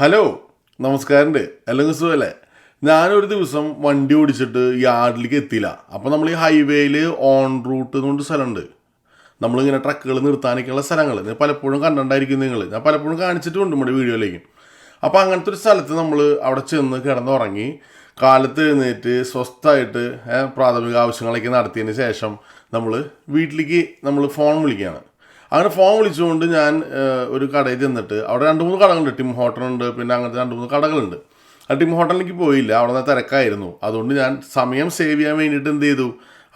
Hello നമസ്കാരമുണ്ട് അല്ലെങ്കിൽ സുഖല്ലേ? ഞാനൊരു ദിവസം വണ്ടി ഓടിച്ചിട്ട് യാർഡിലേക്ക് എത്തിയില്ല. അപ്പോൾ നമ്മൾ ഈ ഹൈവേയിൽ ഓൺ റൂട്ട് എന്ന് പറഞ്ഞ സ്ഥലമുണ്ട്. നമ്മളിങ്ങനെ ട്രക്കുകൾ നിർത്താനൊക്കെയുള്ള സ്ഥലങ്ങൾ പലപ്പോഴും കണ്ടിട്ടുണ്ടായിരിക്കും നിങ്ങൾ ഞാൻ പലപ്പോഴും കാണിച്ചിട്ടുണ്ട് നമ്മുടെ വീഡിയോയിലേക്ക്. അപ്പോൾ അങ്ങനത്തെ ഒരു സ്ഥലത്ത് നമ്മൾ അവിടെ ചെന്ന് കിടന്നുറങ്ങി കാലത്ത് എഴുന്നേറ്റ് സ്വസ്ഥമായിട്ട് പ്രാഥമിക ആവശ്യങ്ങളൊക്കെ നടത്തിയതിന് ശേഷം നമ്മൾ വീട്ടിലേക്ക് നമ്മൾ ഫോൺ വിളിക്കുകയാണ്. അങ്ങനെ ഫോൺ വിളിച്ചുകൊണ്ട് ഞാൻ ഒരു കടയിൽ ചെന്നിട്ട് അവിടെ രണ്ട് മൂന്ന് കടകളുണ്ട്. ടിം ഹോട്ടലുണ്ട് പിന്നെ അങ്ങനത്തെ രണ്ട് മൂന്ന് കടകളുണ്ട്. ആ ടിം ഹോട്ടലിലേക്ക് പോയില്ല. അവിടെ നിന്ന് തിരക്കായിരുന്നു. അതുകൊണ്ട് ഞാൻ സമയം സേവ് ചെയ്യാൻ വേണ്ടിയിട്ട് എന്ത് ചെയ്തു?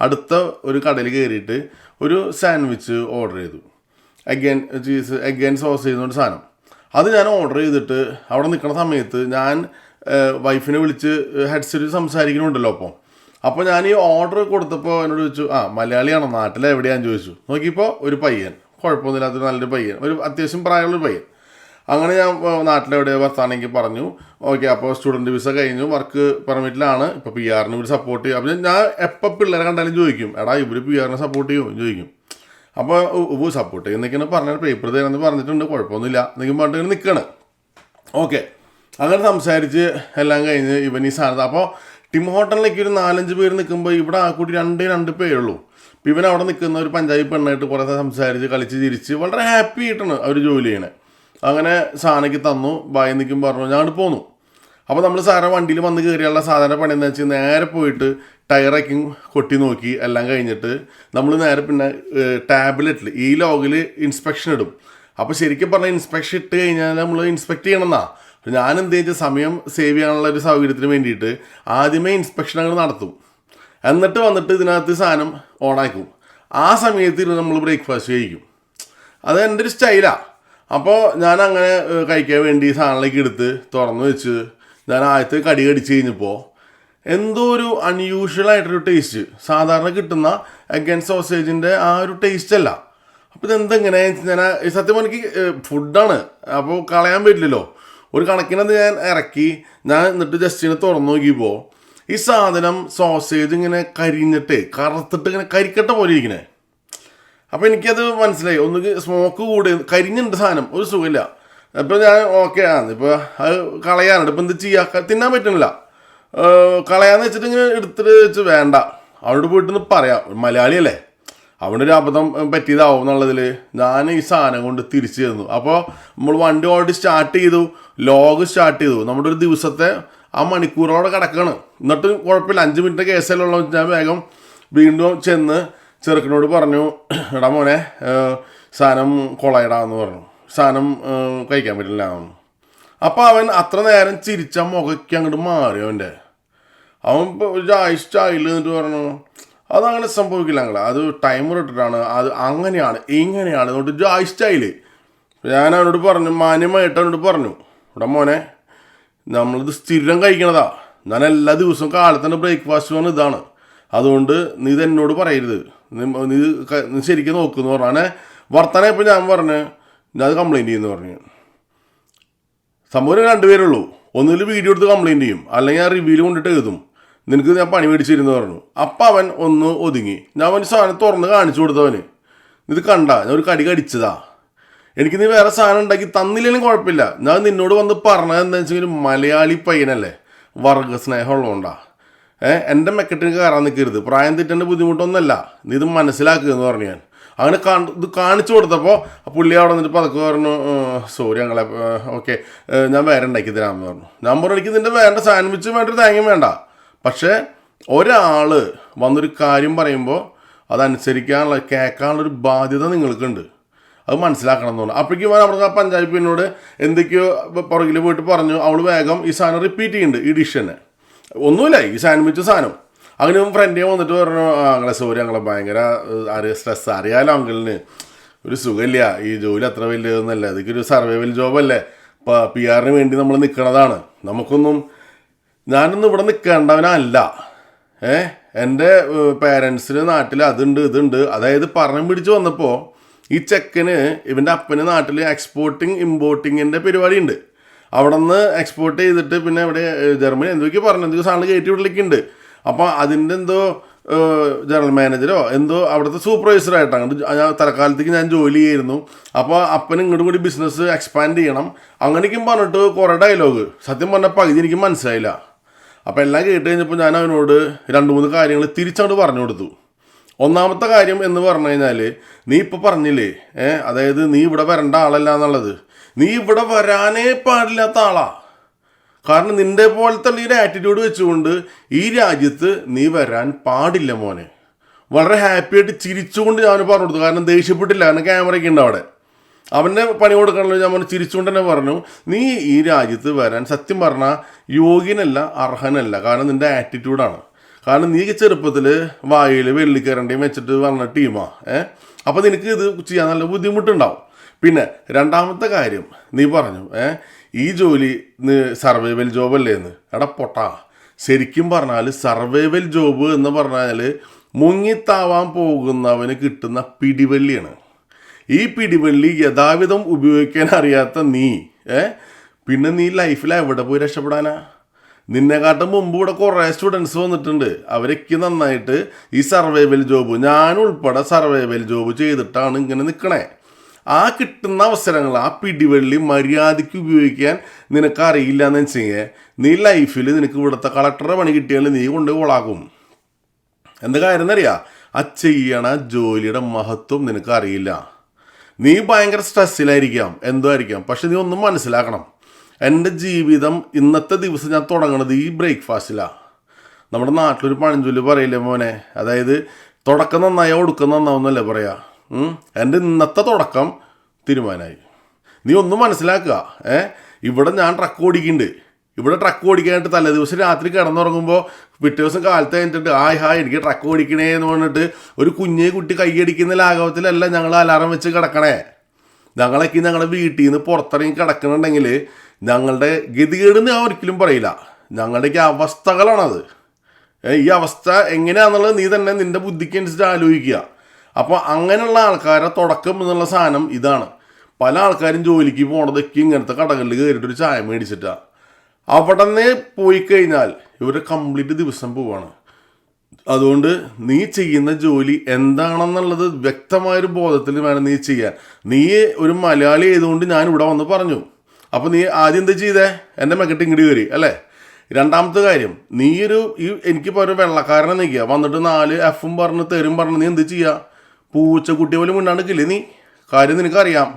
അടുത്ത ഒരു കടയിൽ കയറിയിട്ട് ഒരു സാൻഡ്വിച്ച് ഓർഡർ ചെയ്തു. എഗ്ഗൻ ചീസ് എഗ്ഗൻ സോസ് ചെയ്യുന്ന ഒരു സാധനം. അത് ഞാൻ ഓർഡർ ചെയ്തിട്ട് അവിടെ നിൽക്കുന്ന സമയത്ത് ഞാൻ വൈഫിനെ വിളിച്ച് ഹെഡ്സെറ്റ് സംസാരിക്കണമുണ്ടല്ലോ അപ്പം. അപ്പോൾ ഞാൻ ഈ ഓർഡർ കൊടുത്തപ്പോൾ എന്നോട് ചോദിച്ചു ആ മലയാളിയാണോ? നാട്ടിലെ എവിടെയാന്ന് ചോദിച്ചു. നോക്കിയപ്പോൾ ഒരു പയ്യൻ. കുഴപ്പമൊന്നുമില്ലാത്തൊരു നല്ലൊരു പയ്യൻ. ഒരു അത്യാവശ്യം പ്രായമുള്ള പയ്യൻ. അങ്ങനെ ഞാൻ നാട്ടിലെവിടെ വർത്താനെങ്കിൽ പറഞ്ഞു. ഓക്കെ അപ്പോൾ സ്റ്റുഡന്റ് വിസ കഴിഞ്ഞു വർക്ക് പെർമിറ്റിലാണ്. ഇപ്പോൾ പി ആറിന് ഇവർ സപ്പോർട്ട് ചെയ്യും. അപ്പം ഞാൻ എപ്പോൾ പിള്ളേരെ കണ്ടാലും ചോദിക്കും എടാ ഇവർ പി ആറിനെ സപ്പോർട്ട് ചെയ്യും? ചോദിക്കും. അപ്പോൾ ഉവ്വ് സപ്പോർട്ട് ചെയ്യുന്നൊക്കെയാണ് പറഞ്ഞാൽ പേപ്പർ തരാമെന്ന് പറഞ്ഞിട്ടുണ്ട് കുഴപ്പമൊന്നുമില്ല. എന്നൊക്കെ പറഞ്ഞിട്ട് നിൽക്കണം ഓക്കെ അങ്ങനെ സംസാരിച്ച് എല്ലാം കഴിഞ്ഞ് ഇവൻ ഈ സാധനം അപ്പോൾ ടിം ഹോട്ടലിലേക്ക് ഒരു നാലഞ്ച് പേര് നിൽക്കുമ്പോൾ ഇവിടെ ആ കൂടി രണ്ടേ രണ്ട് പേരുള്ളൂ. അപ്പം ഇവൻ അവിടെ നിൽക്കുന്ന ഒരു പഞ്ചാബി പെണ്ണായിട്ട് കുറേ സംസാരിച്ച് കളിച്ച് ചിരിച്ച് വളരെ ഹാപ്പി ആയിട്ടാണ് അവർ ജോലി ചെയ്യണേ. അങ്ങനെ സാധനയ്ക്ക് തന്നു ബായി നിൽക്കും പറഞ്ഞു ഞാൻ പോന്നു. അപ്പോൾ നമ്മൾ സാറെ വണ്ടിയിൽ വന്ന് കയറിയുള്ള സാധാരണ പണി എന്താ വെച്ചാൽ നേരെ പോയിട്ട് ടയറൊക്കെ കൊട്ടി നോക്കി എല്ലാം കഴിഞ്ഞിട്ട് നമ്മൾ നേരെ പിന്നെ ടാബ്ലറ്റിൽ ഈ ലോഗിൽ ഇൻസ്പെക്ഷൻ ഇടും. അപ്പോൾ ശരിക്കും പറഞ്ഞാൽ ഇൻസ്പെക്ഷൻ ഇട്ട് കഴിഞ്ഞാൽ നമ്മൾ ഇൻസ്പെക്ട് ചെയ്യണമെന്നാ അപ്പോൾ ഞാൻ എന്ത് വെച്ചാൽ സമയം സേവ് ചെയ്യാനുള്ള ഒരു സൗകര്യത്തിന് വേണ്ടിയിട്ട് ആദ്യമേ ഇൻസ്പെക്ഷൻ അങ്ങ് നടത്തും. എന്നിട്ട് വന്നിട്ട് ഇതിനകത്ത് സാധനം ഓണാക്കും ആ സമയത്ത് ഇരുന്ന് നമ്മൾ ബ്രേക്ക്ഫാസ്റ്റ് കഴിക്കും. അത് എന്റെ ഒരു സ്റ്റൈലാണ് അപ്പോൾ ഞാൻ അങ്ങനെ കഴിക്കാൻ വേണ്ടി സാധനങ്ങളിലേക്ക് എടുത്ത് തുറന്ന് വെച്ച് ഞാൻ ആദ്യത്തെ കടി കടിച്ച് കഴിഞ്ഞപ്പോൾ എന്തോ ഒരു അൺയൂഷ്വൽ ആയിട്ടൊരു ടേസ്റ്റ് സാധാരണ കിട്ടുന്ന അഗൻ സോസേജിന്റെ ആ ഒരു ടേസ്റ്റ് അല്ല. അപ്പോൾ ഇതെന്തെങ്ങനെ? ഞാൻ സത്യം എനിക്ക് ഫുഡാണ് അപ്പോൾ കളയാൻ പറ്റില്ലല്ലോ. ഒരു കണക്കിനത് ഞാൻ ഇറക്കി. ഞാൻ എന്നിട്ട് ജസ്റ്റിനെ തുറന്നു നോക്കിയപ്പോൾ ഈ സാധനം സോസേജ് ഇങ്ങനെ കരിഞ്ഞിട്ട് കറുത്തിട്ട് ഇങ്ങനെ കരിക്കട്ട പോലെ ഇരിക്കണേ. അപ്പോൾ എനിക്കത് മനസ്സിലായി. ഒന്ന് സ്മോക്ക് കൂടി കരിഞ്ഞിട്ടുണ്ട് സാധനം ഒരു സുഖമില്ല. അപ്പോൾ ഞാൻ ഓക്കെ ആണ്. ഇപ്പോൾ അത് കളയാനുണ്ട്. ഇപ്പം എന്ത് ചെയ്യാ? തിന്നാൻ പറ്റുന്നില്ല. കളയാന്ന് വെച്ചിട്ട് ഇങ്ങനെ എടുത്തിട്ട് വെച്ച് വേണ്ട. അവിടെ പോയിട്ടൊന്ന് പറയാം. മലയാളിയല്ലേ അവിടെ ഒരു അബദ്ധം പറ്റിയതാവും എന്നുള്ളതിൽ ഞാൻ ഈ സാധനം കൊണ്ട് തിരിച്ചു തന്നു അപ്പോൾ നമ്മൾ വണ്ടി ഓൾറെഡി സ്റ്റാർട്ട് ചെയ്തു. ലോഗ് സ്റ്റാർട്ട് ചെയ്തു. നമ്മുടെ ഒരു ദിവസത്തെ ആ മണിക്കൂറോടെ കിടക്കണം. എന്നിട്ട് കുഴപ്പമില്ല. അഞ്ച് മിനിറ്റ് കേസിലുള്ള ഞാൻ വേഗം വീണ്ടും ചെന്ന് ചെറുക്കനോട് പറഞ്ഞു എടാ മോനെ സാധനം കൊളയിടാന്ന് പറഞ്ഞു. സാധനം കഴിക്കാൻ പറ്റില്ല എന്ന്. അപ്പോൾ അവൻ അത്ര നേരം ചിരിച്ച മുഖയ്ക്ക് അങ്ങോട്ട് മാറി അവന്റെ. അവൻ സ്റ്റൈൽ എന്നിട്ട് പറഞ്ഞു അതങ്ങനെ സംഭവിക്കില്ല ഞങ്ങൾ അത് ടൈമർ ഇട്ടിട്ടാണ്. അത് അങ്ങനെയാണ് ഇങ്ങനെയാണ്. എന്നിട്ട് ജായ് സ്റ്റൈൽ. ഞാൻ അവനോട് പറഞ്ഞു മാന്യമായിട്ട് അവനോട് പറഞ്ഞു ഇവിടെ മോനെ നമ്മളിത് സ്ഥിരം കഴിക്കണതാ. ഞാൻ എല്ലാ ദിവസവും കാലത്തന്നെ ബ്രേക്ക്ഫാസ്റ്റ് വന്ന് ഇതാണ്. അതുകൊണ്ട് നീ ഇത് എന്നോട് പറയരുത്. നീ നീ ശരിക്കും നോക്കുന്നു പറഞ്ഞു. അങ്ങനെ വർത്തമാനം ഇപ്പം ഞാൻ പറഞ്ഞു. ഞാൻ അത് കംപ്ലൈന്റ് ചെയ്യുന്നു പറഞ്ഞു. സംഭവം രണ്ടുപേരുള്ളൂ ഒന്നിൽ വീഡിയോ എടുത്ത് കംപ്ലൈന്റ് ചെയ്യും. അല്ലെങ്കിൽ ഞാൻ റിവ്യൂൽ കൊണ്ടിട്ട് എഴുതും. നിനക്ക് ഞാൻ പണി മേടിച്ചിരുന്നു പറഞ്ഞു. അപ്പം അവൻ ഒന്ന് ഒതുങ്ങി. ഞാൻ അവൻ സാധനം തുറന്ന് കാണിച്ചു കൊടുത്തവന്. ഇത് കണ്ട ഞാൻ ഒരു കടി കടിച്ചതാ. എനിക്ക് നീ വേറെ സാധനം ഉണ്ടാക്കി തന്നില്ലെങ്കിലും കുഴപ്പമില്ല. ഞാൻ നിന്നോട് വന്ന് പറഞ്ഞത് എന്താ വെച്ചെങ്കിൽ മലയാളി പയ്യനല്ലേ? വർഗ സ്നേഹമുള്ളതുകൊണ്ടാ ഏഹ് എന്റെ മെക്കെട്ടിന് കയറാൻ നിൽക്കരുത് പ്രായം തെറ്റേണ്ട ബുദ്ധിമുട്ടൊന്നുമല്ല. നീ ഇത് മനസ്സിലാക്കുക എന്ന് പറഞ്ഞു ഞാൻ. അങ്ങനെ ഇത് കാണിച്ചു കൊടുത്തപ്പോൾ പുള്ളി അവിടെ വന്നിട്ട് പതുക്കെ പറഞ്ഞു സോറി ഞങ്ങളെ ഓക്കെ ഞാൻ വേറെ ഉണ്ടാക്കി തരാമെന്ന് പറഞ്ഞു. ഞാൻ പറഞ്ഞു എനിക്ക് നിന്റെ വേണ്ട സാൻഡ്വിച്ചും വേണ്ട ഒരു തേങ്ങയും വേണ്ട. പക്ഷേ ഒരാൾ വന്നൊരു കാര്യം പറയുമ്പോൾ അതനുസരിക്കാനുള്ള കേൾക്കാനുള്ള ഒരു ബാധ്യത നിങ്ങൾക്കുണ്ട്. അത് മനസ്സിലാക്കണം എന്ന് തോന്നുന്നു. അപ്പോഴേക്കും അവിടെ ആ പഞ്ചായത്ത് പിന്നോട് എന്തൊക്കെയോ പുറകിൽ പോയിട്ട് പറഞ്ഞു അവൾ വേഗം ഈ സാധനം റിപ്പീറ്റ് ചെയ്യുന്നുണ്ട് ഈ ഡിഷ് തന്നെ. ഒന്നുമില്ല ഈ സാൻഡ്വിച്ച് സാധനം. അങ്ങനെ ഫ്രണ്ടേ വന്നിട്ട് പറഞ്ഞു അങ്ങനെ സോറി ഞങ്ങളെ ഭയങ്കര അറിയ സ്ട്രെസ് അറിയാലോ അങ്കിളിന് ഒരു സുഖമില്ല ഈ ജോലി അത്ര വലിയതൊന്നുമല്ല ഇതൊക്കെ ഒരു സർവൈവൽ ജോബല്ലേ ഇപ്പം പി ആറിന് വേണ്ടി നമ്മൾ നിൽക്കണതാണ് നമുക്കൊന്നും ഞാനൊന്നും ഇവിടെ നിൽക്കേണ്ടവനല്ല ഏ എന്റെ പേരൻസിന് നാട്ടിൽ അതുണ്ട് ഇതുണ്ട്. അതായത് പറഞ്ഞു പിടിച്ച് വന്നപ്പോൾ ഈ ചെക്കന് ഇവന്റെ അപ്പന് നാട്ടിൽ എക്സ്പോർട്ടിങ് ഇമ്പോർട്ടിങ്ങിന്റെ പരിപാടി ഉണ്ട് അവിടെ നിന്ന് എക്സ്പോർട്ട് ചെയ്തിട്ട് പിന്നെ ഇവിടെ ജർമ്മനി എന്തൊക്കെ പറഞ്ഞു എന്തൊക്കെ സാധനം കയറ്റി വിടലേക്കുണ്ട് അപ്പോൾ അതിന്റെ എന്തോ ജനറൽ മാനേജറോ എന്തോ അവിടുത്തെ സൂപ്പർവൈസറായിട്ട് അങ്ങോട്ട് ഞാൻ തലക്കാലത്തേക്ക് ഞാൻ ജോലി ചെയ്യായിരുന്നു അപ്പോൾ അപ്പൻ ഇങ്ങോട്ട് കൂടി ബിസിനസ് എക്സ്പാൻഡ് ചെയ്യണം. അങ്ങനെയൊക്കെ പറഞ്ഞിട്ട് കുറേ ഡയലോഗ് സത്യം പറഞ്ഞപ്പോൾ പകുതി എനിക്ക് മനസ്സിലായില്ല. അപ്പോൾ എല്ലാം കേട്ട് കഴിഞ്ഞപ്പോൾ ഞാൻ അവനോട് രണ്ട് മൂന്ന് കാര്യങ്ങൾ തിരിച്ചങ്ങോട്ട് പറഞ്ഞു കൊടുത്തു. ഒന്നാമത്തെ കാര്യം എന്ന് പറഞ്ഞു കഴിഞ്ഞാൽ നീ ഇപ്പോൾ പറഞ്ഞില്ലേ അതായത് നീ ഇവിടെ വരേണ്ട ആളല്ല എന്നുള്ളത്. നീ ഇവിടെ വരാനേ പാടില്ലാത്ത ആളാ. കാരണം നിന്റെ പോലത്തെ ഈ ഒരു ആറ്റിറ്റ്യൂഡ് വെച്ചുകൊണ്ട് ഈ രാജ്യത്ത് നീ വരാൻ പാടില്ല മോനെ. വളരെ ഹാപ്പി ആയിട്ട് ചിരിച്ചുകൊണ്ട് ഞാൻ പറഞ്ഞു കൊടുത്തു. കാരണം ദേഷ്യപ്പെട്ടില്ല. കാരണം ക്യാമറയൊക്കെ ഉണ്ട് അവിടെ. അവന്റെ പണി കൊടുക്കണമല്ലോ ഞാൻ പറഞ്ഞു ചിരിച്ചുകൊണ്ട് തന്നെ പറഞ്ഞു നീ ഈ രാജ്യത്ത് വരാൻ സത്യം പറഞ്ഞാൽ യോഗ്യനല്ല അർഹനല്ല. കാരണം നിന്റെ ആറ്റിറ്റ്യൂഡാണ് കാരണം നീ ചെറുപ്പത്തിൽ വായിൽ വെള്ളിക്കരണ്ടിയും വെച്ചിട്ട് വന്ന ടീമാ ഏ? അപ്പോൾ നിനക്ക് ഇത് ചെയ്യാൻ നല്ല ബുദ്ധിമുട്ടുണ്ടാവും. പിന്നെ രണ്ടാമത്തെ കാര്യം നീ പറഞ്ഞു ഏ? ഈ ജോലി സർവൈവൽ ജോബ് അല്ലേ എന്ന് എടാ പൊട്ടാ. ശരിക്കും പറഞ്ഞാൽ സർവൈവൽ ജോബ് എന്ന് പറഞ്ഞാൽ മുങ്ങിത്താവാൻ പോകുന്നവന് കിട്ടുന്ന പിടിവള്ളിയാണ്. ഈ പിടിവള്ളി യഥാവിധം ഉപയോഗിക്കാൻ അറിയാത്ത നീ ഏ? പിന്നെ നീ ലൈഫിൽ എവിടെ പോയി രക്ഷപ്പെടാനാ? നിന്നെക്കാട്ടും മുമ്പ് ഇവിടെ കുറേ സ്റ്റുഡൻസ് വന്നിട്ടുണ്ട്. അവരൊക്കെ നന്നായിട്ട് ഈ സർവൈവൽ ജോബ് ഞാൻ ഉൾപ്പെടെ സർവൈവൽ ജോബ് ചെയ്തിട്ടാണ് ഇങ്ങനെ നിൽക്കണേ ആ കിട്ടുന്ന അവസരങ്ങൾ ആ പിടിവള്ളി മര്യാദയ്ക്ക് ഉപയോഗിക്കാൻ നിനക്കറിയില്ല എന്ന് വെച്ചാൽ നീ ലൈഫിൽ നിനക്ക് ഇവിടുത്തെ കളക്ടറുടെ പണി കിട്ടിയാൽ നീ കൊണ്ട് കൊളാക്കും. എന്താ കാര്യം എന്നറിയാം? ആ ചെയ്യണ ജോലിയുടെ മഹത്വം നിനക്ക് അറിയില്ല നീ ഭയങ്കര സ്ട്രെസ്സിലായിരിക്കാം എന്തോ ആയിരിക്കാം. പക്ഷെ നീ ഒന്നും മനസ്സിലാക്കണം. എന്റെ ജീവിതം ഇന്നത്തെ ദിവസം ഞാൻ തുടങ്ങണത് ഈ ബ്രേക്ക്ഫാസ്റ്റിലാണ് നമ്മുടെ നാട്ടിലൊരു പഴഞ്ചൊല്ല് പറയില്ലേ മോനെ? അതായത് തുടക്കം നന്നായോ ഒടുക്കം നന്നാവുന്നല്ലേ പറയാ. എന്റെ ഇന്നത്തെ തുടക്കം തീരുമാനമായി. നീ ഒന്നും മനസ്സിലാക്കുക ഏ? ഇവിടെ ഞാൻ ട്രക്ക് ഓടിക്കുന്നുണ്ട്. ഇവിടെ ട്രക്ക് ഓടിക്കാനായിട്ട് തലേ ദിവസം രാത്രി കിടന്നുറങ്ങുമ്പോൾ പിറ്റേ ദിവസം കാലത്ത് കഴിഞ്ഞിട്ട് ആയ് ഹായ് എനിക്ക് ട്രക്ക് ഓടിക്കണേ എന്ന് പറഞ്ഞിട്ട് ഒരു കുഞ്ഞേ കുട്ടി കൈയടിക്കുന്ന ലാഘവത്തിലല്ല ഞങ്ങൾ അലാറം വെച്ച് കിടക്കണേ. ഞങ്ങളൊക്കെ ഞങ്ങളുടെ വീട്ടിൽ നിന്ന് പുറത്തിറങ്ങി കിടക്കണുണ്ടെങ്കിൽ ഞങ്ങളുടെ ഗതികേട് ഞാൻ ഒരിക്കലും പറയില്ല. ഞങ്ങളുടെയൊക്കെ അവസ്ഥകളാണത്. ഈ അവസ്ഥ എങ്ങനെയാണെന്നുള്ളത് നീ തന്നെ നിന്റെ ബുദ്ധിക്ക് അനുസരിച്ച് ആലോചിക്കുക. അപ്പോൾ അങ്ങനെയുള്ള ആൾക്കാരെ തുടക്കം എന്നുള്ള സാധനം ഇതാണ്. പല ആൾക്കാരും ജോലിക്ക് പോണതൊക്കെ ഇങ്ങനത്തെ കടകളിൽ കയറിയിട്ട് ഒരു ചായ മേടിച്ചിട്ടാണ് അവിടെ നിന്ന് പോയി കഴിഞ്ഞാൽ ഇവരുടെ കംപ്ലീറ്റ് ദിവസം പോവാണ്. അതുകൊണ്ട് നീ ചെയ്യുന്ന ജോലി എന്താണെന്നുള്ളത് വ്യക്തമായൊരു ബോധത്തിൽ വേണം നീ ചെയ്യാൻ. നീ ഒരു മലയാളി ആയതുകൊണ്ട് ഞാൻ ഇവിടെ വന്ന് പറഞ്ഞു. അപ്പോൾ നീ ആദ്യം എന്താ ചെയ്തേ? എന്റെ മെക്കിട്ട് ഇങ്ങോട്ട് കയറി അല്ലേ? രണ്ടാമത്തെ കാര്യം നീ ഒരു ഈ എനിക്കിപ്പോൾ ഒരു വെള്ളക്കാരനെ നിൽക്കുക വന്നിട്ട് നാല് എഫും പറഞ്ഞ് തരും പറഞ്ഞ് നീ എന്ത് ചെയ്യുക പൂച്ചക്കുട്ടി പോലും മുന്നാണ്ടിക്കില്ലേ നീ? കാര്യം നിനക്കറിയാം.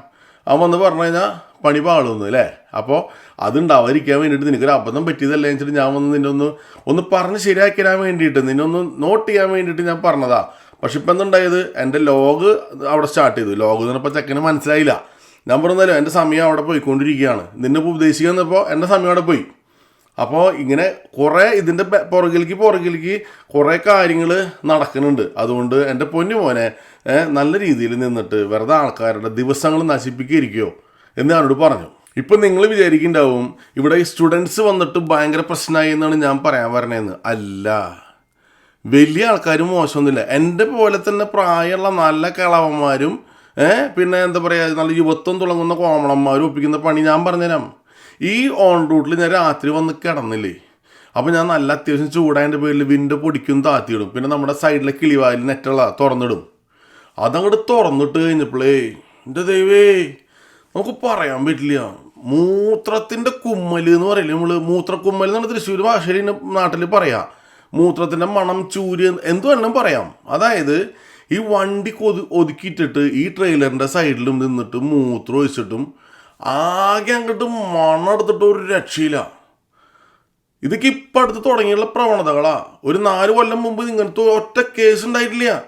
അവൻ വന്ന് പറഞ്ഞു കഴിഞ്ഞാൽ പണി പാളുന്നു അല്ലേ? അപ്പോൾ അതുണ്ടാവാതിരിക്കാൻ വേണ്ടിയിട്ട് നിനക്കൊരു അബദ്ധം പറ്റിയതല്ലേ വെച്ചിട്ട് ഞാൻ വന്ന് നിന്നെ ഒന്ന് ഒന്ന് പറഞ്ഞ് ശരിയാക്കി വേണ്ടിയിട്ട് നിന്നെ ഒന്ന് നോട്ട് ചെയ്യാൻ വേണ്ടിയിട്ട് ഞാൻ പറഞ്ഞതാ. പക്ഷെ ഇപ്പം എന്തുണ്ടായത് എന്റെ ലോഗ് അവിടെ സ്റ്റാർട്ട് ചെയ്തു. ലോഗ് എന്ന് പറഞ്ഞപ്പോൾ ചെക്കന് മനസ്സിലായില്ല. ഞാൻ പറഞ്ഞല്ലോ എന്റെ സമയം അവിടെ പോയിക്കൊണ്ടിരിക്കുകയാണ്. നിന്നെ ഇപ്പോൾ ഉപദേശിക്കുക എന്നപ്പോൾ എന്റെ സമയം അവിടെ പോയി. അപ്പോൾ ഇങ്ങനെ കുറേ ഇതിന്റെ പുറകിലേക്ക് പുറകിലേക്ക് കുറേ കാര്യങ്ങൾ നടക്കുന്നുണ്ട്. അതുകൊണ്ട് എന്റെ പൊന്നു മോനെ നല്ല രീതിയിൽ നിന്നിട്ട് വെറുതെ ആൾക്കാരുടെ ദിവസങ്ങൾ നശിപ്പിക്കുകയോ എന്ന് ഞാനോട് പറഞ്ഞു. ഇപ്പം നിങ്ങൾ വിചാരിക്കുന്നുണ്ടാവും ഇവിടെ ഈ സ്റ്റുഡൻസ് വന്നിട്ട് ഭയങ്കര പ്രശ്നമായി എന്നാണ് ഞാൻ പറയാൻ വരണേന്ന്. അല്ല. വലിയ ആൾക്കാരും മോശമൊന്നുമില്ല. എന്റെ പോലെ തന്നെ പ്രായമുള്ള നല്ല കിളവന്മാരും പിന്നെ എന്താ പറയുക നല്ല യുവത്വം തുടങ്ങുന്ന കോമളന്മാർ ഒപ്പിക്കുന്ന പണി ഞാൻ പറഞ്ഞുതരാം. ഈ ഓൺ റൂട്ടിൽ ഞാൻ രാത്രി വന്ന് കിടന്നില്ലേ അപ്പോൾ ഞാൻ നല്ല അത്യാവശ്യം ചൂടായതിന്റെ പേരിൽ വിൻഡോ പൊടിക്കും താത്തിയിടും. പിന്നെ നമ്മുടെ സൈഡിലെ കിളിവായിൽ നെറ്റുള്ള തുറന്നിടും. അതങ്ങോട്ട് തുറന്നിട്ട് കഴിഞ്ഞപ്പോഴേ എന്റെ ദൈവേ നമുക്ക് പറയാൻ പറ്റില്ല. മൂത്രത്തിന്റെ കുമ്മൽ എന്ന് പറയില്ല നമ്മൾ മൂത്രക്കുമ്മൽ എന്നാണ് തൃശ്ശൂർ ഭാഷയിൽ നാട്ടിൽ പറയാം. മൂത്രത്തിന്റെ മണം ചൂര് എന്തു വേണം പറയാം. അതായത് ഈ വണ്ടി കൊതു ഒതുക്കിയിട്ടിട്ട് ഈ ട്രെയിലറിന്റെ സൈഡിലും നിന്നിട്ട് മൂത്രം ഒഴിച്ചിട്ടും ആകെ അങ്ങോട്ട് മണ്ണെടുത്തിട്ട് ഒരു രക്ഷയില്ല. ഇതൊക്കെ ഇപ്പം അടുത്ത് തുടങ്ങിയുള്ള പ്രവണതകളാ. ഒരു നാല് കൊല്ലം മുമ്പ് ഇങ്ങനത്തെ ഒറ്റ കേസ് ഉണ്ടായിട്ടില്ല.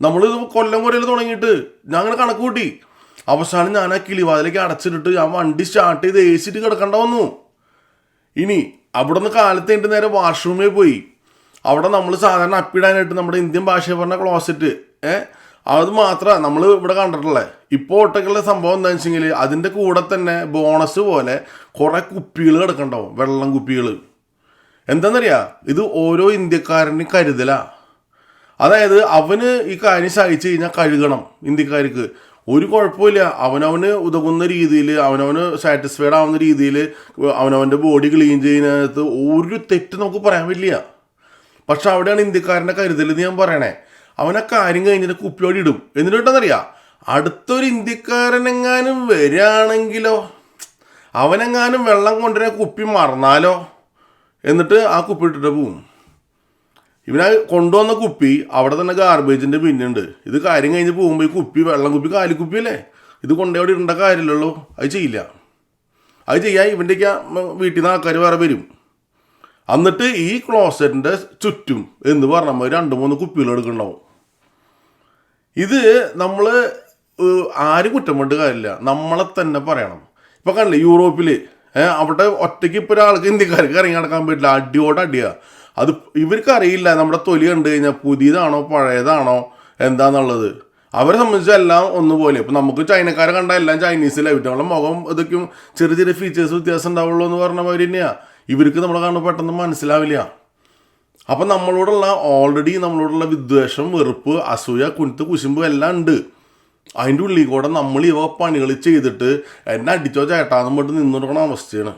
നമ്മൾ കൊല്ലം കുറയിൽ തുടങ്ങിയിട്ട്. ഞാൻ അങ്ങനെ കണക്ക് കൂട്ടി. അവസാനം ഞാൻ ആ കിളിവാതിലേക്ക് അടച്ചിട്ടിട്ട് ഞാൻ വണ്ടി സ്റ്റാർട്ട് ചെയ്ത് എ കിടക്കണ്ട വന്നു. ഇനി അവിടെ നിന്ന് കാലത്ത് എന്റെ നേരെ വാഷ്റൂമിൽ പോയി. അവിടെ നമ്മൾ സാധാരണ അപ്പിടാനായിട്ട് നമ്മുടെ ഇന്ത്യൻ ഭാഷ പറഞ്ഞ ക്ലോസറ്റ് അത് മാത്രമാണ് നമ്മൾ ഇവിടെ കണ്ടിട്ടുള്ളത് ഇപ്പോൾ ഒട്ടക്കുള്ള സംഭവം എന്താണെന്ന് വെച്ചെങ്കിൽ അതിന്റെ കൂടെ തന്നെ ബോണസ് പോലെ കുറേ കുപ്പികൾ കിടക്കണ്ടാവും വെള്ളം കുപ്പികൾ എന്താണെന്നറിയാ ഇത് ഓരോ ഇന്ത്യക്കാരന്റെയും കരുതലാണ് അതായത് അവന് ഈ കാര്യം സഹിച്ചു കഴിഞ്ഞാൽ കഴുകണം ഇന്ത്യക്കാർക്ക്. ഒരു കുഴപ്പമില്ല. അവനവന് ഉതകുന്ന രീതിയിൽ അവനവന് സാറ്റിസ്ഫൈഡ് ആവുന്ന രീതിയിൽ അവനവന്റെ ബോഡി ക്ലീൻ ചെയ്യുന്നതിനകത്ത് ഒരു തെറ്റ് നമുക്ക് പറയാൻ പറ്റില്ല. പക്ഷെ അവിടെയാണ് ഇന്ത്യക്കാരന്റെ കരുതൽ ഞാൻ പറയണേ. അവനെ കാര്യം കഴിഞ്ഞിട്ട് കുപ്പിയോടി ഇടും എന്നിട്ടെന്നറിയാം അടുത്തൊരു ഇന്ത്യക്കാരനെങ്ങാനും വരികയാണെങ്കിലോ അവനെങ്ങാനും വെള്ളം കൊണ്ടുവരാൻ കുപ്പി മറന്നാലോ? എന്നിട്ട് ആ കുപ്പി ഇട്ടിട്ട് പോവും. ഇവനാ കൊണ്ടുവന്ന കുപ്പി അവിടെ തന്നെ ഗാർബേജിന്റെ പിന്നുണ്ട്. ഇത് കാര്യം കഴിഞ്ഞ് പോകുമ്പോൾ ഈ കുപ്പി വെള്ളം കുപ്പി കാലിക്കുപ്പി അല്ലേ ഇത് അവിടെ ഇടേണ്ട കാര്യമില്ലല്ലോ. അത് ചെയ്യില്ല. അത് ചെയ്യാൻ ഇവന്റെയൊക്കെ വീട്ടിൽ നിന്ന് ആൾക്കാർ വേറെ വരും. എന്നിട്ട് ഈ ക്ലോസറ്റിന്റെ ചുറ്റും എന്ന് പറഞ്ഞാൽ രണ്ട് മൂന്ന് കുപ്പികൾ എടുക്കണ്ടാവും ഇത് നമ്മൾ ആരും കുറ്റം കൊണ്ട് കാര്യമില്ല. നമ്മളെ തന്നെ പറയണം. ഇപ്പൊ കണ്ടില്ലേ യൂറോപ്പിൽ അവിടെ ഒറ്റയ്ക്ക് ഇപ്പൊ ഒരാൾക്ക് ഇന്ത്യക്കാർക്ക് ഇറങ്ങി നടക്കാൻ പറ്റില്ല. അടിയോട് അടിയാ. അത് ഇവർക്ക് അറിയില്ല. നമ്മുടെ തൊലി കണ്ടു കഴിഞ്ഞാൽ പുതിയതാണോ പഴയതാണോ എന്താന്നുള്ളത്. അവരെ സംബന്ധിച്ച് എല്ലാം ഒന്നുപോലെ. ഇപ്പൊ നമുക്ക് ചൈനക്കാരെ കണ്ട എല്ലാം ചൈനീസിലായിട്ട് നമ്മളെ മുഖം ഇതൊക്കെയും ചെറിയ ചെറിയ ഫീച്ചേഴ്സ് വ്യത്യാസം ഉണ്ടാവുള്ളൂ എന്ന് പറഞ്ഞ മാതിരി തന്നെയാ. ഇവർക്ക് നമ്മളെ കാണുമ്പോൾ പെട്ടെന്ന് മനസ്സിലാവില്ല. അപ്പം നമ്മളോടുള്ള ഓൾറെഡി നമ്മളോടുള്ള വിദ്വേഷം വെറുപ്പ് അസൂയ കുരുത്ത് കുശുമ്പ് എല്ലാം ഉണ്ട്. അതിന്റെ ഉള്ളിൽ കൂടെ നമ്മൾ ഇവ പണികൾ ചെയ്തിട്ട് എന്നെ അടിച്ചോ ചേട്ടാന്നും പറഞ്ഞിട്ട് കൊടുക്കണ അവസ്ഥയാണ്.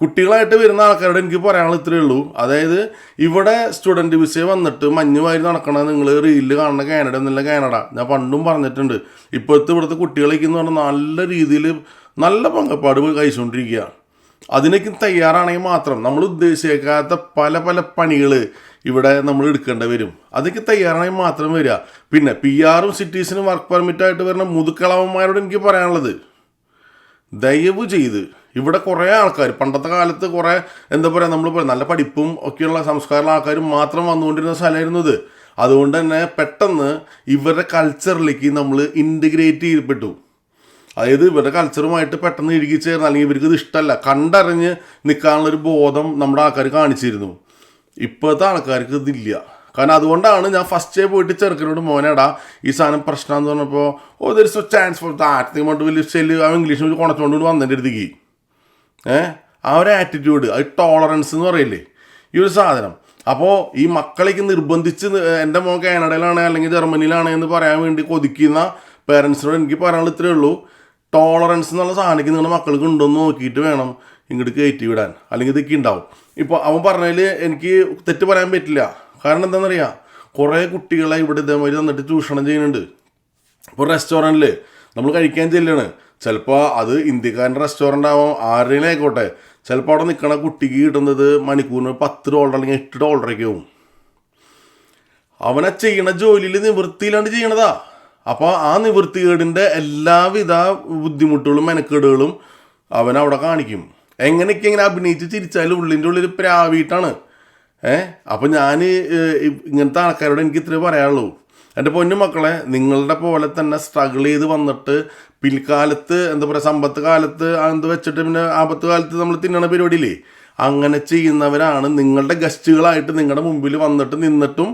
കുട്ടികളായിട്ട് വരുന്ന ആൾക്കാരോട് എനിക്ക് പറയാനുള്ള ഇത്രയേ ഉള്ളൂ. അതായത് ഇവിടെ സ്റ്റുഡന്റ് വിസയെ വന്നിട്ട് മഞ്ഞ് വാരി നടക്കണ നിങ്ങൾ റീലിൽ കാണുന്ന കാനഡ എന്നല്ല കാനഡ ഞാൻ പണ്ടും പറഞ്ഞിട്ടുണ്ട്. ഇപ്പോഴത്തെ ഇവിടുത്തെ കുട്ടികളേക്ക് എന്ന് പറഞ്ഞാൽ നല്ല രീതിയിൽ നല്ല പങ്കപ്പാട് കഴിച്ചുകൊണ്ടിരിക്കുക അതിനൊക്കെ തയ്യാറാണെങ്കിൽ മാത്രം നമ്മൾ ഉദ്ദേശിക്കാത്ത പല പല പണികൾ ഇവിടെ നമ്മൾ എടുക്കേണ്ടി വരും. അതൊക്കെ തയ്യാറാണെങ്കിൽ മാത്രം വരിക. പിന്നെ പി ആറും സിറ്റീസിനും വർക്ക് പെർമിറ്റായിട്ട് വരുന്ന മുതുക്കളവന്മാരോട് എനിക്ക് പറയാനുള്ളത് ദയവ് ചെയ്ത് ഇവിടെ കുറേ ആൾക്കാർ പണ്ടത്തെ കാലത്ത് കുറേ എന്താ പറയുക നമ്മൾ നല്ല പഠിപ്പും ഒക്കെയുള്ള സംസ്കാരമുള്ള ആൾക്കാരും മാത്രം വന്നുകൊണ്ടിരുന്ന സ്ഥലമായിരുന്നു ഇത്. അതുകൊണ്ട് തന്നെ പെട്ടെന്ന് ഇവരുടെ കൾച്ചറിലേക്ക് നമ്മൾ ഇന്റിഗ്രേറ്റ് ചെയ്യപ്പെട്ടു. അതായത് ഇവരുടെ കൾച്ചറുമായിട്ട് പെട്ടെന്ന് ഇഴുകി ചേർന്ന് അല്ലെങ്കിൽ ഇവർക്ക് ഇത് ഇഷ്ടമല്ല കണ്ടറിഞ്ഞ് നിൽക്കാനുള്ളൊരു ബോധം നമ്മുടെ ആൾക്കാർ കാണിച്ചിരുന്നു. ഇപ്പോഴത്തെ ആൾക്കാർക്ക് ഇതില്ല. കാരണം അതുകൊണ്ടാണ് ഞാൻ ഫസ്റ്റ് പോയിട്ട് ചെറുക്കനോട് മോനടാ ഈ സാധനം പ്രശ്നം എന്ന് പറഞ്ഞപ്പോൾ other chance for that നീ വലിയ സെല്ല് ആ ഇംഗ്ലീഷ് കുണച്ചുകൊണ്ട് വന്നതിന്റെ അടുത്തേക്ക്. ഏഹ് ആ ഒരു ആറ്റിറ്റ്യൂഡ് അത് ടോളറൻസ് എന്ന് പറയില്ലേ? ഈ ഒരു സാധനം. അപ്പോൾ ഈ മക്കളേക്ക് നിർബന്ധിച്ച് എന്റെ മോൻ കാനഡയിലാണ് അല്ലെങ്കിൽ ജർമ്മനിയിലാണ് എന്ന് പറയാൻ വേണ്ടി കൊതിക്കുന്ന പേരൻസിനോട് എനിക്ക് പറയാനുള്ള ഇത്രയേ ഉള്ളൂ. ടോളറൻസ് എന്നുള്ള സാധനത്തിൽ നിങ്ങളുടെ മക്കൾക്ക് ഉണ്ടോയെന്ന് നോക്കിയിട്ട് വേണം ഇങ്ങോട്ട് കയറ്റി വിടാൻ. അല്ലെങ്കിൽ ഇതൊക്കെ ഉണ്ടാവും ഇപ്പോൾ അവൻ പറഞ്ഞതിൽ എനിക്ക് തെറ്റ് പറയാൻ പറ്റില്ല. കാരണം എന്താണെന്നറിയാം കുറേ കുട്ടികളെ ഇവിടെ ഇതേമാതിരി തന്നിട്ട് ചൂഷണം ചെയ്യുന്നുണ്ട്. ഇപ്പോൾ റെസ്റ്റോറന്റിൽ നമ്മൾ കഴിക്കാൻ ചെല്ലാണ്. ചിലപ്പോൾ അത് ഇന്ത്യക്കാരന്റെ റെസ്റ്റോറന്റ് ആവാം ആരുടെയും ആയിക്കോട്ടെ. ചിലപ്പോൾ അവിടെ നിൽക്കണ കുട്ടിക്ക് കിട്ടുന്നത് മണിക്കൂറിന് പത്ത് ഡോളർ അല്ലെങ്കിൽ എട്ട് ഡോളറൊക്കെ ആവും. അവനെ ചെയ്യണ ജോലിയിൽ നിവൃത്തിയില്ലാണ്ട് ചെയ്യണതാ. അപ്പോൾ ആ നിവൃത്തികേടിന്റെ എല്ലാവിധ ബുദ്ധിമുട്ടുകളും മെനക്കേടുകളും അവൻ അവിടെ കാണിക്കും. എങ്ങനെയൊക്കെ ഇങ്ങനെ അഭിനയിച്ച് ചിരിച്ചാലും ഉള്ളിന്റെ ഉള്ളിൽ പ്രാവീട്ടാണ്. ഏ? അപ്പം ഞാൻ ഇങ്ങനത്തെ ആൾക്കാരോട് എനിക്ക് ഇത്രേ പറയാനുള്ളൂ. എന്റെ പൊന്നു മക്കളെ നിങ്ങളുടെ പോലെ തന്നെ സ്ട്രഗിൾ ചെയ്ത് വന്നിട്ട് പിൽക്കാലത്ത് എന്താ പറയുക സമ്പത്ത് കാലത്ത് എന്ത് വെച്ചിട്ട് പിന്നെ ആപത്ത് കാലത്ത് നമ്മൾ തിന്നണ പരിപാടിയില്ലേ? അങ്ങനെ ചെയ്യുന്നവരാണ് നിങ്ങളുടെ ഗസ്റ്റുകളായിട്ട് നിങ്ങളുടെ മുമ്പിൽ വന്നിട്ട് നിന്നിട്ടും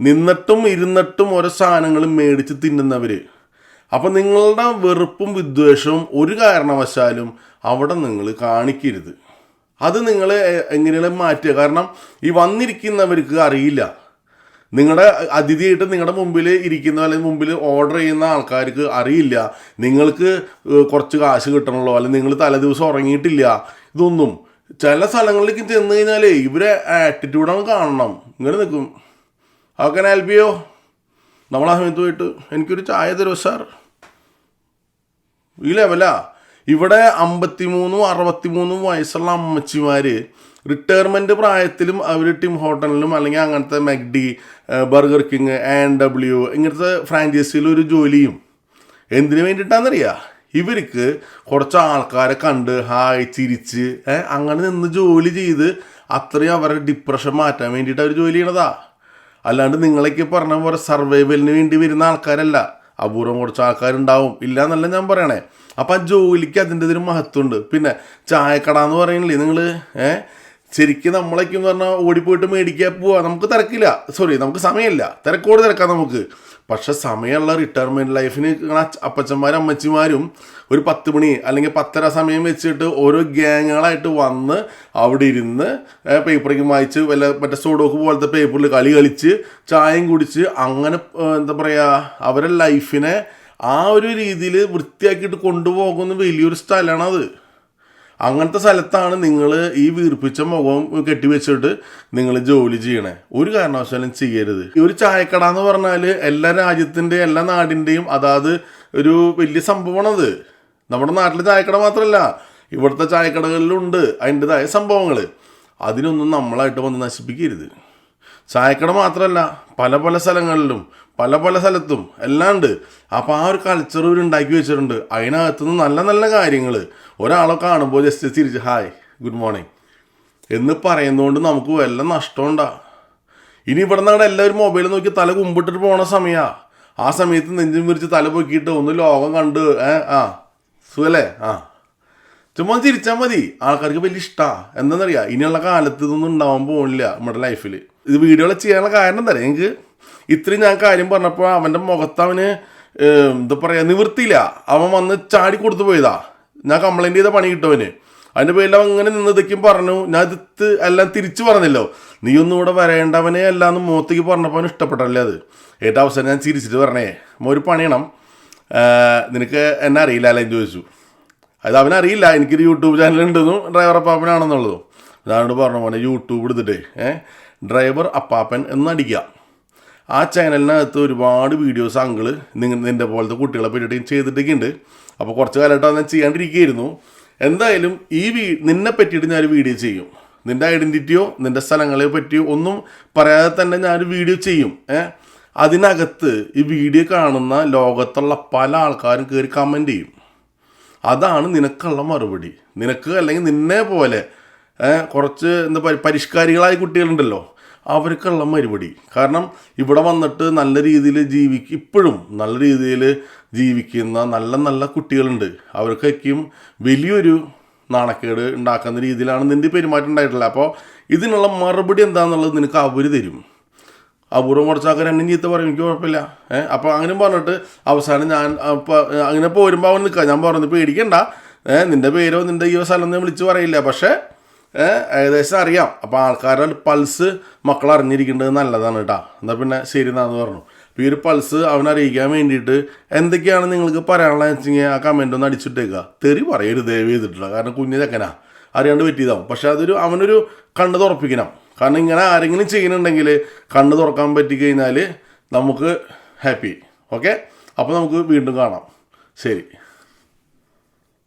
നിന്നിട്ടും ഇരുന്നിട്ടും ഓരോ സാധനങ്ങളും മേടിച്ച് തിന്നുന്നവര്. അപ്പം നിങ്ങളുടെ വെറുപ്പും വിദ്വേഷവും ഒരു കാരണവശാലും അവിടെ നിങ്ങൾ കാണിക്കരുത്. അത് നിങ്ങൾ എങ്ങനെയാണ് മാറ്റുക? കാരണം ഈ വന്നിരിക്കുന്നവർക്ക് അറിയില്ല. നിങ്ങളുടെ അതിഥിയായിട്ട് നിങ്ങളുടെ മുമ്പിൽ ഇരിക്കുന്ന അല്ലെങ്കിൽ മുമ്പിൽ ഓർഡർ ചെയ്യുന്ന ആൾക്കാർക്ക് അറിയില്ല. നിങ്ങൾക്ക് കുറച്ച് കാശ് കിട്ടണമല്ലോ അല്ലെങ്കിൽ നിങ്ങൾ തലേദിവസം ഉറങ്ങിയിട്ടില്ല ഇതൊന്നും. ചില സ്ഥലങ്ങളിലേക്ക് ചെന്ന് കഴിഞ്ഞാലേ ഇവരെ ആറ്റിറ്റ്യൂഡാണ് കാണണം. ഇങ്ങനെ നിൽക്കും ഹൗ കൻ ഹെൽപ്പ് യു നമ്മൾ ആ സമയത്ത് പോയിട്ട് എനിക്കൊരു ചായ തരുമോ സാർ ഈ ലെവലാ ഇവിടെ അമ്പത്തിമൂന്നും അറുപത്തിമൂന്നും വയസ്സുള്ള അമ്മച്ചിമാർ റിട്ടയർമെന്റ് പ്രായത്തിലും അവർ ടിം ഹോട്ടലിലും അല്ലെങ്കിൽ അങ്ങനത്തെ McD burger king and W ഇങ്ങനത്തെ ഫ്രാഞ്ചൈസിയിൽ ഒരു ജോലിയും എന്തിനു വേണ്ടിയിട്ടാണെന്നറിയാം ഇവർക്ക് കുറച്ച് ആൾക്കാരെ കണ്ട് ഹായ് ചിരിച്ച് അങ്ങനെ നിന്ന് ജോലി ചെയ്ത് അത്രയും അവരുടെ ഡിപ്രഷൻ മാറ്റാൻ വേണ്ടിയിട്ട് അവർ ജോലി ചെയ്യണതാ. അല്ലാണ്ട് നിങ്ങളേക്ക് പറഞ്ഞ പോലെ സർവൈവലിന് വേണ്ടി വരുന്ന ആൾക്കാരല്ല. അപൂർവം കുറച്ച് ആൾക്കാരുണ്ടാവും. ഇല്ല എന്നല്ല ഞാൻ പറയണേ. അപ്പം ആ ജോലിക്ക് അതിന്റെ ഒരു മഹത്വമുണ്ട്. പിന്നെ ചായക്കട എന്ന് പറയണില്ലേ നിങ്ങൾ ഏഹ് ശരിക്കും നമ്മളൊക്കെ എന്ന് പറഞ്ഞാൽ ഓടിപ്പോയിട്ട് മേടിക്കാൻ പോവാ. നമുക്ക് തിരക്കില്ല. സോറി നമുക്ക് സമയമില്ല. തിരക്കോട് തിരക്കാം നമുക്ക്. പക്ഷെ സമയമുള്ള റിട്ടയർമെന്റ് ലൈഫിന് അപ്പച്ചന്മാരും അമ്മച്ചിമാരും ഒരു പത്ത് മണി അല്ലെങ്കിൽ പത്തര സമയം വെച്ചിട്ട് ഓരോ ഗ്യാങ്ങുകളായിട്ട് വന്ന് അവിടെ ഇരുന്ന് പേപ്പറേക്ക് വായിച്ച് വല്ല മറ്റേ സോഡോക്ക് പോലത്തെ പേപ്പറിൽ കളി കളിച്ച് ചായയും കുടിച്ച് അങ്ങനെ എന്താ പറയുക അവരുടെ ലൈഫിനെ ആ ഒരു രീതിയിൽ വൃത്തിയാക്കിയിട്ട് കൊണ്ടുപോകുന്ന വലിയൊരു സ്ഥലമാണ് അത് അങ്ങനത്തെ സ്ഥലത്താണ് നിങ്ങൾ ഈ വീർപ്പിച്ച മുഖം കെട്ടിവെച്ചിട്ട് നിങ്ങൾ ജോലി ചെയ്യണേ. ഒരു കാരണവശാലും ചെയ്യരുത്. ഈ ഒരു ചായക്കട എന്ന് പറഞ്ഞാൽ എല്ലാ രാജ്യത്തിന്റെ എല്ലാ നാടിന്റെയും അതാത് ഒരു വലിയ സംഭവമാണത്. നമ്മുടെ നാട്ടിലെ ചായക്കട മാത്രമല്ല ഇവിടുത്തെ ചായക്കടകളിലുണ്ട് അതിന്റെതായ സംഭവങ്ങൾ അതിനൊന്നും നമ്മളായിട്ട് വന്ന് നശിപ്പിക്കരുത്. ചായക്കട മാത്രമല്ല പല പല സ്ഥലങ്ങളിലും പല പല സ്ഥലത്തും എല്ലാം ഉണ്ട്. അപ്പോൾ ആ ഒരു കൾച്ചർ ഇവർ ഉണ്ടാക്കി വെച്ചിട്ടുണ്ട്. അതിനകത്തുനിന്ന് നല്ല നല്ല കാര്യങ്ങൾ ഒരാളെ കാണുമ്പോൾ ജസ്റ്റ് തിരിച്ച് ഹായ് ഗുഡ് മോർണിംഗ് എന്ന് പറയുന്നതുകൊണ്ട് നമുക്ക് വല്ല നഷ്ടമുണ്ടാ ഇനി ഇവിടെ നിന്നാണ് എല്ലാവരും മൊബൈൽ നോക്കി തല കുമ്പിട്ടിട്ട് പോണ സമയമാ ആ സമയത്ത് നെഞ്ചും വിരിച്ച് തല പൊക്കിയിട്ട് ഒന്ന് ലോകം കണ്ട് ഏ ആ സുഖല്ലേ? ആ. ചുമ്മാ ചിരിച്ചാൽ മതി. ആൾക്കാർക്ക് വലിയ ഇഷ്ടമാണ് എന്താണെന്നറിയാം ഇനിയുള്ള കാലത്ത് ഇതൊന്നും ഉണ്ടാവാൻ പോകുന്നില്ല നമ്മുടെ ലൈഫിൽ ഇത് വീഡിയോകൾ ചെയ്യാനുള്ള കാരണം എന്താ എനിക്ക് ഇത്രയും ഞാൻ കാര്യം പറഞ്ഞപ്പോൾ അവന്റെ മുഖത്ത് അവന് എന്താ പറയുക നിവൃത്തിയില്ല. അവൻ വന്ന് ചാടി കൊടുത്തു പോയതാ. ഞാൻ കംപ്ലൈന്റ് ചെയ്ത പണി കിട്ടുവന്. അതിന്റെ പേരിൽ അവൻ ഇങ്ങനെ നിന്നതൊക്കെയും പറഞ്ഞു. ഞാൻ ഇത് എല്ലാം തിരിച്ചു പറഞ്ഞല്ലോ. നീ ഒന്നും ഇവിടെ വരേണ്ടവനെ എല്ലാം എന്ന് മുഖത്തേക്ക് പറഞ്ഞപ്പോൾ ഇഷ്ടപ്പെട്ടല്ലേ അത്. ഏറ്റവും അവസരം ഞാൻ ചിരിച്ചിട്ട് പറഞ്ഞേ "മോൻ ഒരു പണിയണം നിനക്ക് എന്നെ അറിയില്ല അല്ലേ ചോദിച്ചു. അത് അവനറിയില്ല എനിക്കൊരു യൂട്യൂബ് ചാനൽ ഉണ്ടെന്നും ഡ്രൈവർ അപ്പാപ്പനാണെന്നുള്ളതും. ഞാനോട് പറഞ്ഞു പോലെ യൂട്യൂബ് എടുത്തിട്ട്. ഏഹ് ഡ്രൈവർ അപ്പാപ്പൻ എന്നടിക്കുക ആ ചാനലിനകത്ത് ഒരുപാട് വീഡിയോസ് അങ്കിൾ നിങ്ങൾ നിന്റെ പോലത്തെ കുട്ടികളെ പറ്റിയിട്ട് ചെയ്തിട്ടൊക്കെ ഉണ്ട് അപ്പോൾ കുറച്ച് കാലമായിട്ട് ഞാൻ ചെയ്യാണ്ടിരിക്കുകയായിരുന്നു. എന്തായാലും ഈ വീ നിന്നെ പറ്റിയിട്ട് ഞാനൊരു വീഡിയോ ചെയ്യും. നിന്റെ ഐഡന്റിറ്റിയോ നിന്റെ സ്ഥലങ്ങളെ പറ്റിയോ ഒന്നും പറയാതെ തന്നെ ഞാനൊരു വീഡിയോ ചെയ്യും. ഏഹ് അതിനകത്ത് ഈ വീഡിയോ കാണുന്ന ലോകത്തുള്ള പല ആൾക്കാരും കയറി കമന്റ് ചെയ്യും. അതാണ് നിനക്കുള്ള മറുപടി. നിനക്ക് അല്ലെങ്കിൽ നിന്നെ പോലെ കുറച്ച് എന്താ പരിഷ്കാരികളായ കുട്ടികളുണ്ടല്ലോ അവർക്കുള്ള മറുപടി. കാരണം ഇവിടെ വന്നിട്ട് നല്ല രീതിയിൽ ജീവിക്ക ഇപ്പോഴും നല്ല രീതിയിൽ ജീവിക്കുന്ന നല്ല നല്ല കുട്ടികളുണ്ട്. അവർക്കൊക്കെയും വലിയൊരു നാണക്കേട് ഉണ്ടാക്കുന്ന രീതിയിലാണ് നിന്റെ പെരുമാറ്റം ഉണ്ടായിട്ടുള്ളത്. അപ്പോൾ ഇതിനുള്ള മറുപടി എന്താണെന്നുള്ളത് നിനക്ക് അവർ തരും. അപൂർവം കുറച്ച് ആൾക്കാർ എന്നെ ചീത്ത പറയും. എനിക്ക് കുഴപ്പമില്ല. ഏഹ് അപ്പോൾ അങ്ങനെ പറഞ്ഞിട്ട് അവസാനം ഞാൻ അപ്പോൾ അങ്ങനെ പോരുമ്പോൾ അവൻ നിൽക്കുക. ഞാൻ പറഞ്ഞു പേടിക്കണ്ട. ഏഹ് നിന്റെ പേരോ നിന്റെ ഈ സ്ഥലം ഞാൻ വിളിച്ച് പറയില്ല. പക്ഷേ ഏകദേശം അറിയാം. അപ്പോൾ ആൾക്കാരുടെ പൾസ് മക്കൾ അറിഞ്ഞിരിക്കേണ്ടത് നല്ലതാണ് കേട്ടോ. എന്നാൽ പിന്നെ ശരി എന്നാന്ന് പറഞ്ഞു. ഈ ഒരു പൾസ് അറിയിക്കാൻ വേണ്ടിയിട്ട് എന്തൊക്കെയാണ് നിങ്ങൾക്ക് പറയാനുള്ള പറയാനുള്ളത് കഴിഞ്ഞാൽ ആ കമന്റ് ഒന്ന് അടിച്ചിട്ടേക്കുക തെറി പറയരുത് ദയവ് ചെയ്തിട്ടില്ല. കാരണം കുഞ്ഞു ചെക്കനാ. അറിയാണ്ട് പറ്റിയതാവും. പക്ഷെ അതൊരു അവനൊരു കണ്ണ് തുറപ്പിക്കണം. കാരണം ഇങ്ങനെ ആരെങ്കിലും ചെയ്യുന്നുണ്ടെങ്കിൽ കണ്ണ് തുറക്കാൻ പറ്റിക്കഴിഞ്ഞാൽ നമുക്ക് ഹാപ്പി ഓക്കെ അപ്പോൾ നമുക്ക് വീണ്ടും കാണാം. ശരി.